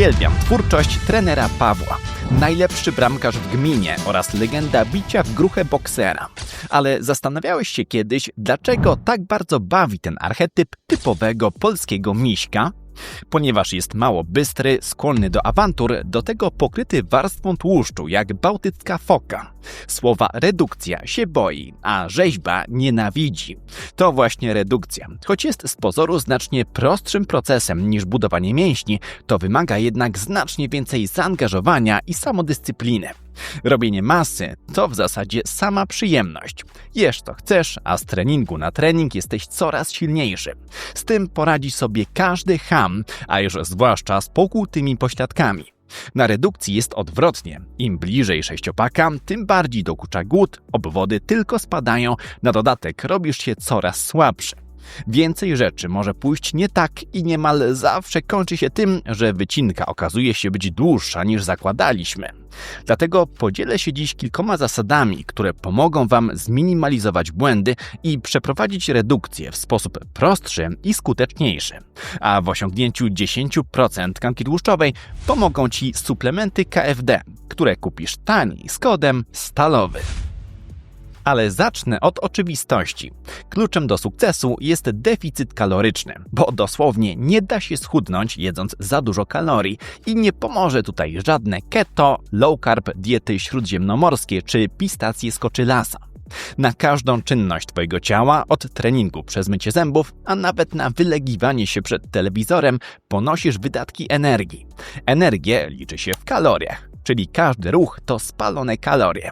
Uwielbiam twórczość trenera Pawła. Najlepszy bramkarz w gminie oraz legenda bicia w gruchę boksera. Ale zastanawiałeś się kiedyś, dlaczego tak bardzo bawi ten archetyp typowego polskiego miśka? Ponieważ jest mało bystry, skłonny do awantur, do tego pokryty warstwą tłuszczu, jak bałtycka foka. Słowa redukcja się boi, a rzeźba nienawidzi. To właśnie redukcja. Choć jest z pozoru znacznie prostszym procesem niż budowanie mięśni, to wymaga jednak znacznie więcej zaangażowania i samodyscypliny. Robienie masy to w zasadzie sama przyjemność. Jesz to chcesz, a z treningu na trening jesteś coraz silniejszy. Z tym poradzi sobie każdy ham, a już zwłaszcza z pokłutymi pośladkami. Na redukcji jest odwrotnie. Im bliżej sześciopaka, tym bardziej dokucza głód, obwody tylko spadają, na dodatek robisz się coraz słabszy. Więcej rzeczy może pójść nie tak i niemal zawsze kończy się tym, że wycinka okazuje się być dłuższa niż zakładaliśmy. Dlatego podzielę się dziś kilkoma zasadami, które pomogą Wam zminimalizować błędy i przeprowadzić redukcję w sposób prostszy i skuteczniejszy. A w osiągnięciu 10% tkanki tłuszczowej pomogą Ci suplementy KFD, które kupisz taniej z kodem stalowy. Ale zacznę od oczywistości. Kluczem do sukcesu jest deficyt kaloryczny, bo dosłownie nie da się schudnąć jedząc za dużo kalorii i nie pomoże tutaj żadne keto, low carb, diety śródziemnomorskie czy pistacje skoczylasa. Na każdą czynność Twojego ciała, od treningu przez mycie zębów, a nawet na wylegiwanie się przed telewizorem, ponosisz wydatki energii. Energię liczy się w kaloriach, czyli każdy ruch to spalone kalorie.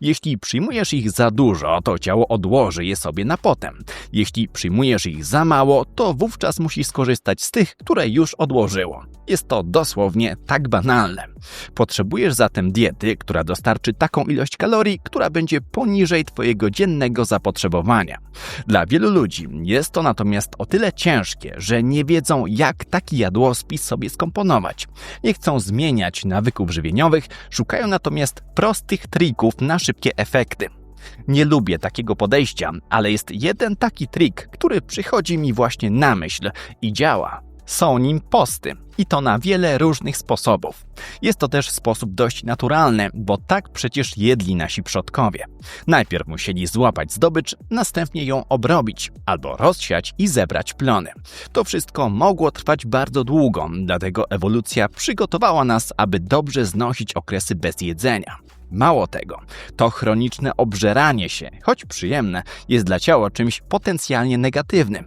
Jeśli przyjmujesz ich za dużo, to ciało odłoży je sobie na potem. Jeśli przyjmujesz ich za mało, to wówczas musisz skorzystać z tych, które już odłożyło. Jest to dosłownie tak banalne. Potrzebujesz zatem diety, która dostarczy taką ilość kalorii, która będzie poniżej Twojego dziennego zapotrzebowania. Dla wielu ludzi jest to natomiast o tyle ciężkie, że nie wiedzą, jak taki jadłospis sobie skomponować. Nie chcą zmieniać nawyków żywieniowych, szukają natomiast prostych trików na szybkie efekty. Nie lubię takiego podejścia, ale jest jeden taki trik, który przychodzi mi właśnie na myśl i działa. Są nim posty i to na wiele różnych sposobów. Jest to też sposób dość naturalny, bo tak przecież jedli nasi przodkowie. Najpierw musieli złapać zdobycz, następnie ją obrobić albo rozsiać i zebrać plony. To wszystko mogło trwać bardzo długo, dlatego ewolucja przygotowała nas, aby dobrze znosić okresy bez jedzenia. Mało tego, to chroniczne obżeranie się, choć przyjemne, jest dla ciała czymś potencjalnie negatywnym,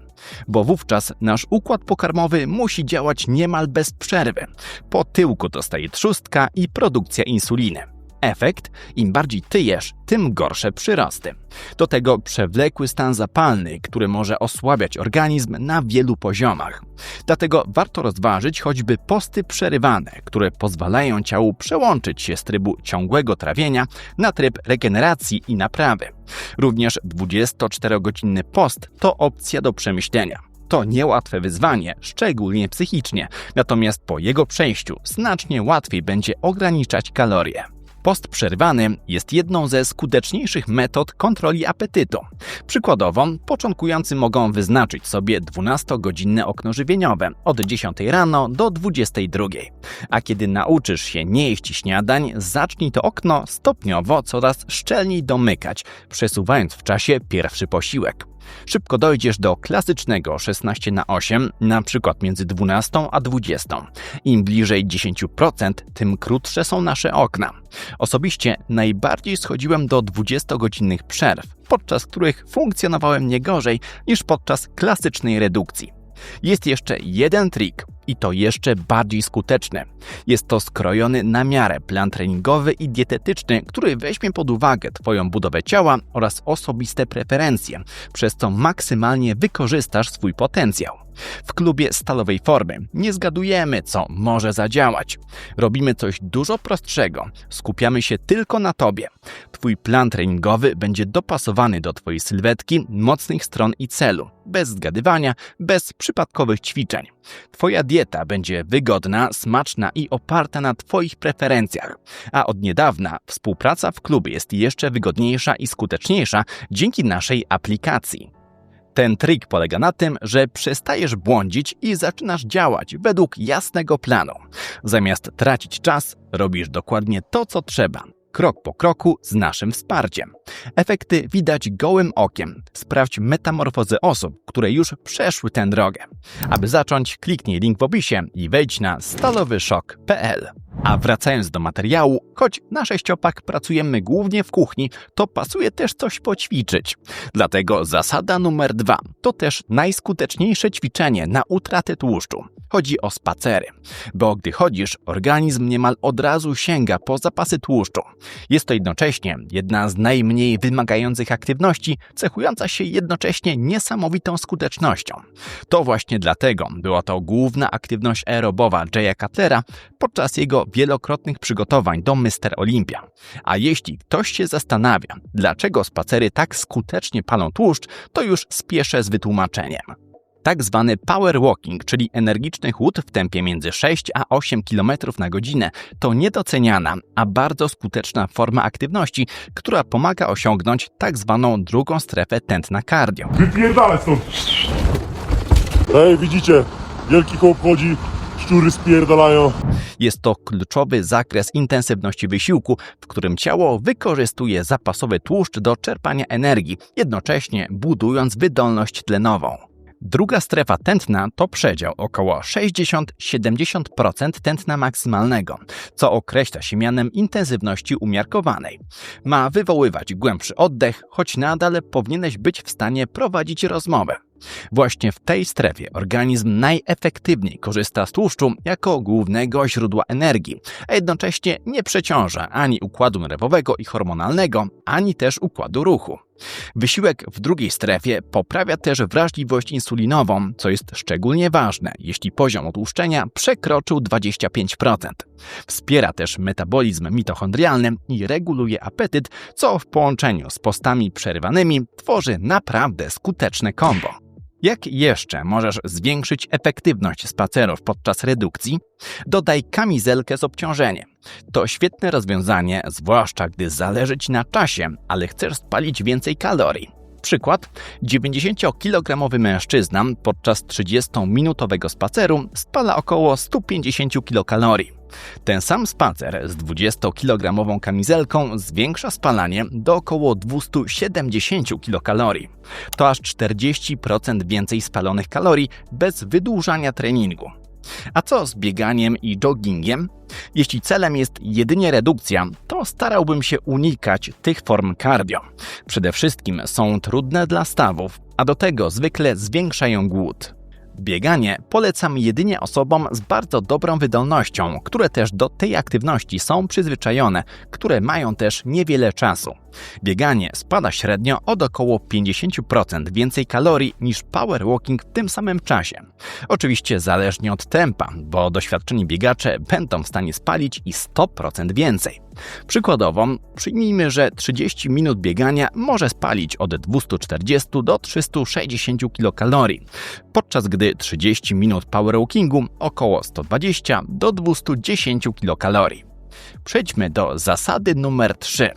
bo wówczas nasz układ pokarmowy musi działać niemal bez przerwy. Po tyłku dostaje trzustka i produkcja insuliny. Efekt? Im bardziej ty jesz, tym gorsze przyrosty. Do tego przewlekły stan zapalny, który może osłabiać organizm na wielu poziomach. Dlatego warto rozważyć choćby posty przerywane, które pozwalają ciału przełączyć się z trybu ciągłego trawienia na tryb regeneracji i naprawy. Również 24-godzinny post to opcja do przemyślenia. To niełatwe wyzwanie, szczególnie psychicznie, natomiast po jego przejściu znacznie łatwiej będzie ograniczać kalorie. Post przerwany jest jedną ze skuteczniejszych metod kontroli apetytu. Przykładowo, początkujący mogą wyznaczyć sobie 12-godzinne okno żywieniowe od 10 rano do 22. A kiedy nauczysz się nie jeść śniadań, zacznij to okno stopniowo coraz szczelniej domykać, przesuwając w czasie pierwszy posiłek. Szybko dojdziesz do klasycznego 16 na 8, na przykład między 12 a 20. Im bliżej 10%, tym krótsze są nasze okna. Osobiście najbardziej schodziłem do 20-godzinnych przerw, podczas których funkcjonowałem nie gorzej niż podczas klasycznej redukcji. Jest jeszcze jeden trik, i to jeszcze bardziej skuteczne. Jest to skrojony na miarę plan treningowy i dietetyczny, który weźmie pod uwagę Twoją budowę ciała oraz osobiste preferencje, przez co maksymalnie wykorzystasz swój potencjał. W klubie stalowej formy nie zgadujemy, co może zadziałać. Robimy coś dużo prostszego. Skupiamy się tylko na tobie. Twój plan treningowy będzie dopasowany do Twojej sylwetki, mocnych stron i celu, bez zgadywania, bez przypadkowych ćwiczeń. Twoja dieta będzie wygodna, smaczna i oparta na Twoich preferencjach. A od niedawna współpraca w klubie jest jeszcze wygodniejsza i skuteczniejsza dzięki naszej aplikacji. Ten trik polega na tym, że przestajesz błądzić i zaczynasz działać według jasnego planu. Zamiast tracić czas, robisz dokładnie to, co trzeba krok po kroku z naszym wsparciem. Efekty widać gołym okiem. Sprawdź metamorfozę osób, które już przeszły tę drogę. Aby zacząć, kliknij link w opisie i wejdź na stalowyszok.pl. A wracając do materiału, choć na sześciopak pracujemy głównie w kuchni, to pasuje też coś poćwiczyć. Dlatego zasada numer dwa to też najskuteczniejsze ćwiczenie na utratę tłuszczu. Chodzi o spacery, bo gdy chodzisz, organizm niemal od razu sięga po zapasy tłuszczu. Jest to jednocześnie jedna z najmniej wymagających aktywności, cechująca się jednocześnie niesamowitą skutecznością. To właśnie dlatego była to główna aktywność aerobowa Jaya Cutlera podczas jego wielokrotnych przygotowań do Mr. Olympia. A jeśli ktoś się zastanawia, dlaczego spacery tak skutecznie palą tłuszcz, to już spieszę z wytłumaczeniem. Tak zwany power walking, czyli energiczny chód w tempie między 6 a 8 km na godzinę, to niedoceniana, a bardzo skuteczna forma aktywności, która pomaga osiągnąć tak zwaną drugą strefę tętna cardio. Wypierdalać stąd! Ej, widzicie? Wielki chłop chodzi, szczury spierdalają. Jest to kluczowy zakres intensywności wysiłku, w którym ciało wykorzystuje zapasowy tłuszcz do czerpania energii, jednocześnie budując wydolność tlenową. Druga strefa tętna to przedział około 60-70% tętna maksymalnego, co określa się mianem intensywności umiarkowanej. Ma wywoływać głębszy oddech, choć nadal powinieneś być w stanie prowadzić rozmowę. Właśnie w tej strefie organizm najefektywniej korzysta z tłuszczu jako głównego źródła energii, a jednocześnie nie przeciąża ani układu nerwowego i hormonalnego, ani też układu ruchu. Wysiłek w drugiej strefie poprawia też wrażliwość insulinową, co jest szczególnie ważne, jeśli poziom otłuszczenia przekroczył 25%. Wspiera też metabolizm mitochondrialny i reguluje apetyt, co w połączeniu z postami przerywanymi tworzy naprawdę skuteczne kombo. Jak jeszcze możesz zwiększyć efektywność spacerów podczas redukcji? Dodaj kamizelkę z obciążeniem. To świetne rozwiązanie, zwłaszcza gdy zależy Ci na czasie, ale chcesz spalić więcej kalorii. Przykład: 90-kilogramowy mężczyzna podczas 30-minutowego spaceru spala około 150 kilokalorii. Ten sam spacer z 20-kilogramową kamizelką zwiększa spalanie do około 270 kilokalorii. To aż 40% więcej spalonych kalorii bez wydłużania treningu. A co z bieganiem i joggingiem? Jeśli celem jest jedynie redukcja, to starałbym się unikać tych form cardio. Przede wszystkim są trudne dla stawów, a do tego zwykle zwiększają głód. Bieganie polecam jedynie osobom z bardzo dobrą wydolnością, które też do tej aktywności są przyzwyczajone, które mają też niewiele czasu. Bieganie spada średnio od około 50% więcej kalorii niż power walking w tym samym czasie. Oczywiście zależnie od tempa, bo doświadczeni biegacze będą w stanie spalić i 100% więcej. Przykładowo, przyjmijmy, że 30 minut biegania może spalić od 240 do 360 kilokalorii, podczas gdy 30 minut powerwalkingu około 120 do 210 kilokalorii. Przejdźmy do zasady numer 3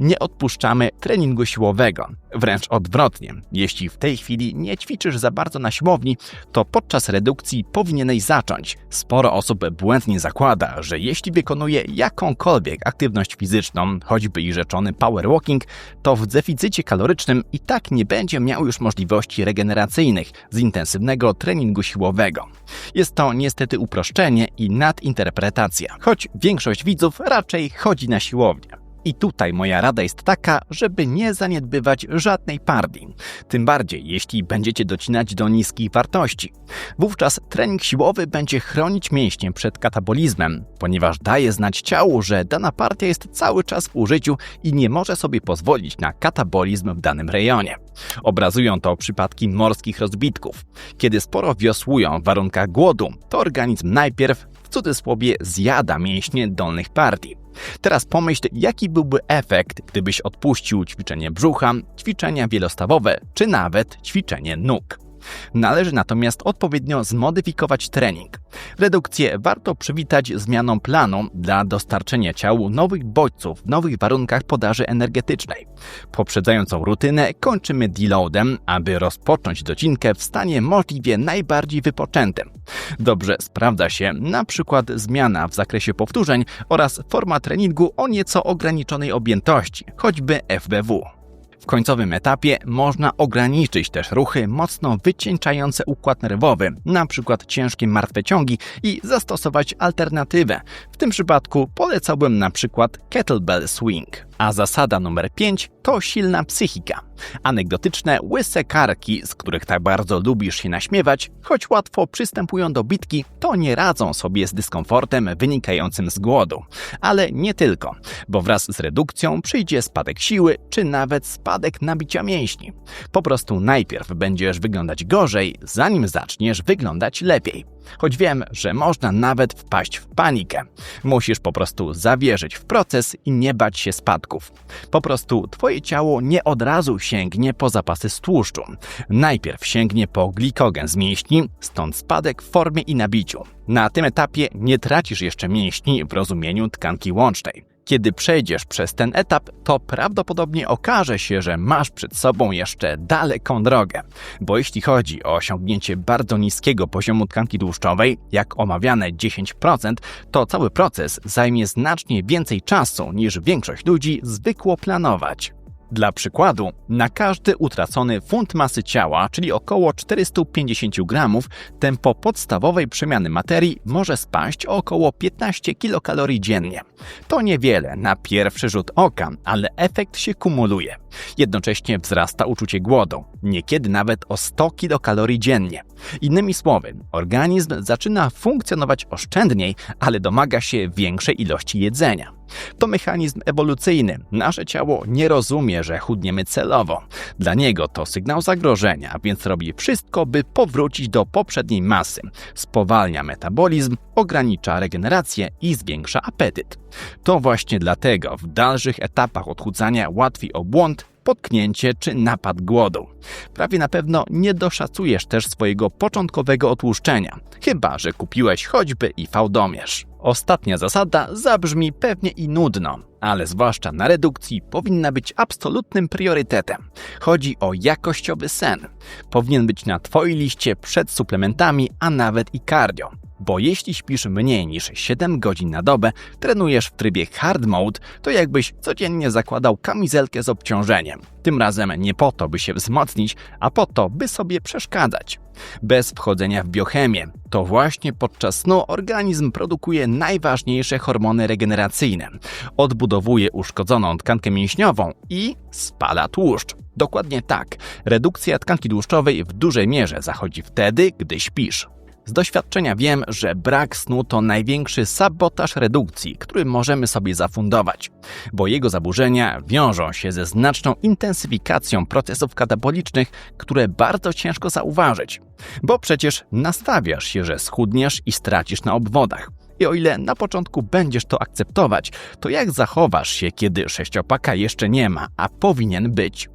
nie odpuszczamy treningu siłowego. Wręcz odwrotnie, jeśli w tej chwili nie ćwiczysz za bardzo na siłowni, to podczas redukcji powinieneś zacząć. Sporo osób błędnie zakłada, że jeśli wykonuje jakąkolwiek aktywność fizyczną, choćby i rzeczony power walking, to w deficycie kalorycznym i tak nie będzie miał już możliwości regeneracyjnych z intensywnego treningu siłowego. Jest to niestety uproszczenie i nadinterpretacja, choć większość widzów raczej chodzi na siłownię. I tutaj moja rada jest taka, żeby nie zaniedbywać żadnej partii. Tym bardziej, jeśli będziecie docinać do niskich wartości. Wówczas trening siłowy będzie chronić mięśnie przed katabolizmem, ponieważ daje znać ciału, że dana partia jest cały czas w użyciu i nie może sobie pozwolić na katabolizm w danym rejonie. Obrazują to przypadki morskich rozbitków. Kiedy sporo wiosłują w warunkach głodu, to organizm najpierw cudzysłowie zjada mięśnie dolnych partii. Teraz pomyśl, jaki byłby efekt, gdybyś odpuścił ćwiczenie brzucha, ćwiczenia wielostawowe, czy nawet ćwiczenie nóg. Należy natomiast odpowiednio zmodyfikować trening. Redukcję warto przywitać zmianą planu dla dostarczenia ciału nowych bodźców w nowych warunkach podaży energetycznej. Poprzedzającą rutynę kończymy deloadem, aby rozpocząć docinkę w stanie możliwie najbardziej wypoczętym. Dobrze sprawdza się na przykład zmiana w zakresie powtórzeń oraz forma treningu o nieco ograniczonej objętości, choćby FBW. W końcowym etapie można ograniczyć też ruchy mocno wycieńczające układ nerwowy, np. ciężkie martwe ciągi i zastosować alternatywę. W tym przypadku polecałbym np. kettlebell swing. A zasada numer 5 to silna psychika. Anegdotyczne łyse karki, z których tak bardzo lubisz się naśmiewać, choć łatwo przystępują do bitki, to nie radzą sobie z dyskomfortem wynikającym z głodu. Ale nie tylko, bo wraz z redukcją przyjdzie spadek siły, czy nawet spadek nabicia mięśni. Po prostu najpierw będziesz wyglądać gorzej, zanim zaczniesz wyglądać lepiej. Choć wiem, że można nawet wpaść w panikę. Musisz po prostu zawierzyć w proces i nie bać się spadków. Po prostu twoje ciało nie od razu sięgnie po zapasy z tłuszczu. Najpierw sięgnie po glikogen z mięśni, stąd spadek w formie i nabiciu. Na tym etapie nie tracisz jeszcze mięśni w rozumieniu tkanki łącznej. Kiedy przejdziesz przez ten etap, to prawdopodobnie okaże się, że masz przed sobą jeszcze daleką drogę. Bo jeśli chodzi o osiągnięcie bardzo niskiego poziomu tkanki tłuszczowej, jak omawiane 10%, to cały proces zajmie znacznie więcej czasu niż większość ludzi zwykło planować. Dla przykładu, na każdy utracony funt masy ciała, czyli około 450 gramów, tempo podstawowej przemiany materii może spaść o około 15 kilokalorii dziennie. To niewiele na pierwszy rzut oka, ale efekt się kumuluje. Jednocześnie wzrasta uczucie głodu, niekiedy nawet o 100 kilokalorii dziennie. Innymi słowy, organizm zaczyna funkcjonować oszczędniej, ale domaga się większej ilości jedzenia. To mechanizm ewolucyjny. Nasze ciało nie rozumie, że chudniemy celowo. Dla niego to sygnał zagrożenia, więc robi wszystko, by powrócić do poprzedniej masy. Spowalnia metabolizm, ogranicza regenerację i zwiększa apetyt. To właśnie dlatego w dalszych etapach odchudzania łatwiej o błąd, potknięcie czy napad głodu. Prawie na pewno nie doszacujesz też swojego początkowego otłuszczenia, chyba że kupiłeś choćby i fałdomierz. Ostatnia zasada zabrzmi pewnie i nudno, ale zwłaszcza na redukcji powinna być absolutnym priorytetem. Chodzi o jakościowy sen. Powinien być na Twojej liście przed suplementami, a nawet i cardio. Bo jeśli śpisz mniej niż 7 godzin na dobę, trenujesz w trybie hard mode, to jakbyś codziennie zakładał kamizelkę z obciążeniem. Tym razem nie po to, by się wzmocnić, a po to, by sobie przeszkadzać. Bez wchodzenia w biochemię, to właśnie podczas snu organizm produkuje najważniejsze hormony regeneracyjne. Odbudowuje uszkodzoną tkankę mięśniową i spala tłuszcz. Dokładnie tak. Redukcja tkanki tłuszczowej w dużej mierze zachodzi wtedy, gdy śpisz. Z doświadczenia wiem, że brak snu to największy sabotaż redukcji, który możemy sobie zafundować, bo jego zaburzenia wiążą się ze znaczną intensyfikacją procesów katabolicznych, które bardzo ciężko zauważyć. Bo przecież nastawiasz się, że schudniesz i stracisz na obwodach. I o ile na początku będziesz to akceptować, to jak zachowasz się, kiedy sześciopaka jeszcze nie ma, a powinien być?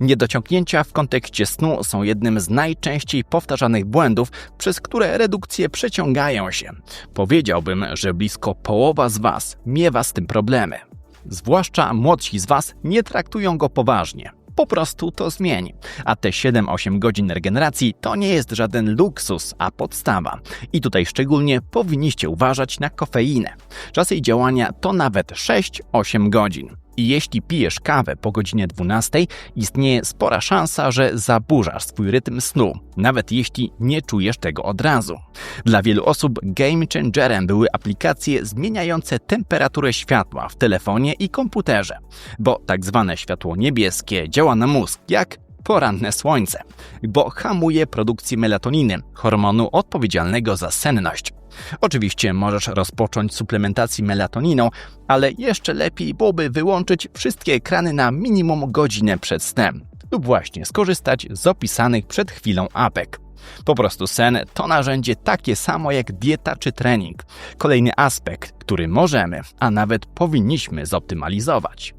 Niedociągnięcia w kontekście snu są jednym z najczęściej powtarzanych błędów, przez które redukcje przeciągają się. Powiedziałbym, że blisko połowa z Was miewa z tym problemy. Zwłaszcza młodsi z Was nie traktują go poważnie. Po prostu to zmień. A te 7-8 godzin regeneracji to nie jest żaden luksus, a podstawa. I tutaj szczególnie powinniście uważać na kofeinę. Czas jej działania to nawet 6-8 godzin. Jeśli pijesz kawę po godzinie 12, istnieje spora szansa, że zaburzasz swój rytm snu, nawet jeśli nie czujesz tego od razu. Dla wielu osób game changerem były aplikacje zmieniające temperaturę światła w telefonie i komputerze, bo tak zwane światło niebieskie działa na mózg jak poranne słońce, bo hamuje produkcję melatoniny, hormonu odpowiedzialnego za senność. Oczywiście możesz rozpocząć suplementację melatoniną, ale jeszcze lepiej byłoby wyłączyć wszystkie ekrany na minimum godzinę przed snem lub właśnie skorzystać z opisanych przed chwilą apek. Po prostu sen to narzędzie takie samo jak dieta czy trening. Kolejny aspekt, który możemy, a nawet powinniśmy zoptymalizować.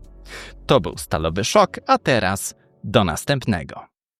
To był stalowy szok, a teraz do następnego.